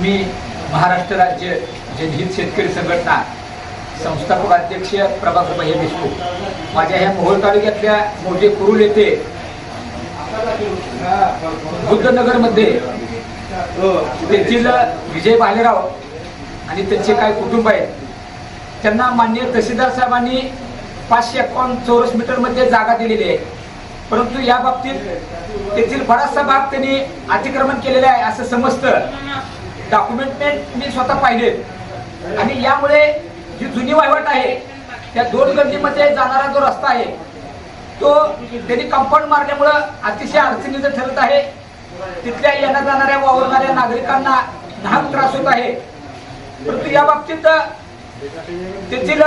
मी महाराष्ट्र राज्य जनहित शेतकरी संघटना संस्थापक अध्यक्ष प्रभाकर भैया देशमुख माझ्या ह्या मोहोळ तालुक्यातल्या मोठे कुरुल येथे बुद्धनगरमध्ये तेथील विजय भालेराव आणि त्यांचे काय कुटुंब आहेत त्यांना माननीय तहसीलदार साहेबांनी पाचशे एकावन्न चौरस मीटरमध्ये जागा दिलेली आहे. परंतु या बाबतीत तेथील बराचसा भाग त्यांनी अतिक्रमण केलेला आहे असं समजतं. डॉक्युमेंटमेंट मी स्वतः पाहिले. आणि यामुळे जी जुनी वहिवाट आहे त्या दोन गल्लीमध्ये जाणारा जो रस्ता आहे तो त्यांनी कंपाऊंड मारल्यामुळं अतिशय अडचणीचं ठरत आहे. तिथल्या येण्या जाणाऱ्या वावरणाऱ्या नागरिकांना लहान त्रास होत आहे. परंतु या बाबतीत तेथील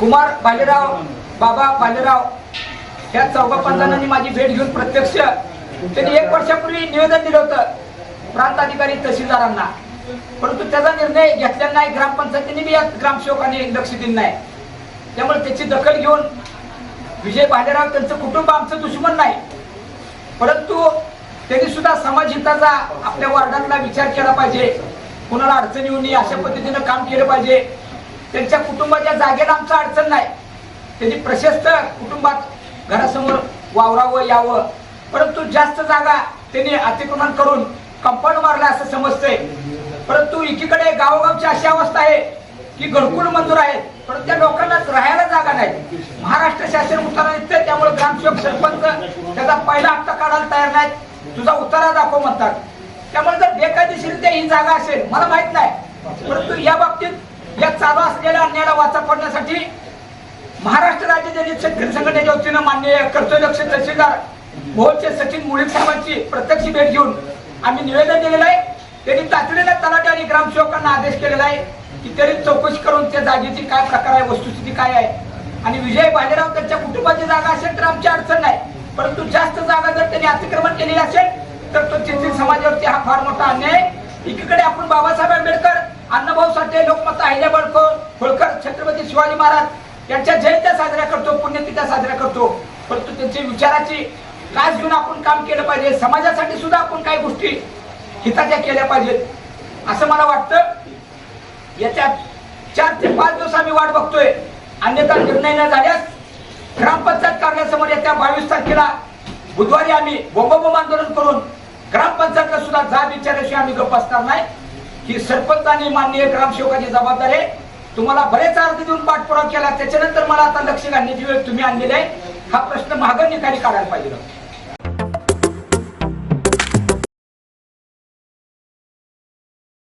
कुमार भालेराव बाबा भालेराव या चौघा पाच जणांनी माझी भेट घेऊन प्रत्यक्ष त्यांनी एक वर्षापूर्वी निवेदन दिलं होतं. प्रांत अधिकारी तहसीलदारांना. परंतु त्याचा निर्णय घेतलेला नाही. ग्रामपंचायतीने बी या ग्रामसेवकांनी लक्ष दिलं नाही. त्यामुळे त्याची दखल घेऊन विजय भालेराव त्यांचं कुटुंब आमचं दुश्मन नाही. परंतु त्यांनी सुद्धा समाज हिताचा आपल्या वार्डातला विचार केला पाहिजे. कुणाला अडचण येऊ नये अशा पद्धतीनं काम केलं पाहिजे. त्यांच्या कुटुंबाच्या जागेला आमचं अडचण नाही. त्यांनी प्रशस्त कुटुंबात घरासमोर वावरावं यावं. परंतु जास्त जागा त्यांनी अतिक्रमण करून कंपाऊंड मारलं असं समजतंय. परंतु एकीकडे गावोगावची अशी अवस्था आहे की घरकुल मंजूर आहेत परंतु त्या लोकांना राहायला जागा नाही. महाराष्ट्र शासन उतारा दिसतंय त्यामुळे ग्रामसेवक सरपंच त्याचा पहिला हप्ता काढायला तयार नाहीत. तुझा उतारा दाखव म्हणतात. त्यामुळे जर बेकायदेशीरित्या ही जागा असेल मला माहीत नाही. परंतु या बाबतीत या चालू असलेल्या अन्यायाला वाचा पडण्यासाठी महाराष्ट्र राज्य दलित शेतकरी संघटनेच्या वतीनं मान्य कर्तव्यदक्ष तहसीलदार मोहनचे सचिन मुळीक साहेबांची प्रत्यक्ष भेट घेऊन आम्ही निवेदन दिलेलं आहे. त्यांनी तातडीला तलाठी आणि ग्रामसेवकांना आदेश केलेला आहे की त्यांनी चौकशी करून त्या जागेची काय प्रकार आहे वस्तुस्थिती काय आहे. आणि विजय भालेराव त्यांच्या कुटुंबाची जागा असेल तर आमची अडचण नाही. परंतु जास्त जागा जर त्यांनी अतिक्रमण केलेली असेल तर तो तेथील समाजावरती हा फार मोठा अन्याय एकीकडे आपण बाबासाहेब आंबेडकर अण्णाभाऊ साठे लोकमाता अहिल्याबाई होळकर छत्रपती शिवाजी महाराज यांच्या जयंत्या साजऱ्या करतो पुण्यतिथ्या साजऱ्या करतो. परंतु त्यांची विचाराची कास घेऊन आपण काम केलं पाहिजे समाजासाठी सुद्धा आपण काही गोष्टी हिताच्या केल्या पाहिजेत. असं मला वाटतं. याच्यात चार ते पाच दिवस आम्ही वाट बघतोय. अन्यथा निर्णय न झाल्यास ग्रामपंचायत कार्यासमोर येत्या बावीस तारखेला बुधवारी आम्ही बोंबोबोंब आंदोलन करून ग्रामपंचायतला सुद्धा जा विचारल्याशिवाय आम्ही गप्प असणार नाही. ही सरपंच आणि माननीय ग्रामसेवकाची जबाबदारी आहे. तुम्हाला बरेच अर्ज देऊन पाठपुरावा केला त्याच्यानंतर मला आता लक्ष घालण्याची वेळ तुम्ही आणलेली आहे. हा प्रश्न मागं निकाली काढायला पाहिजे.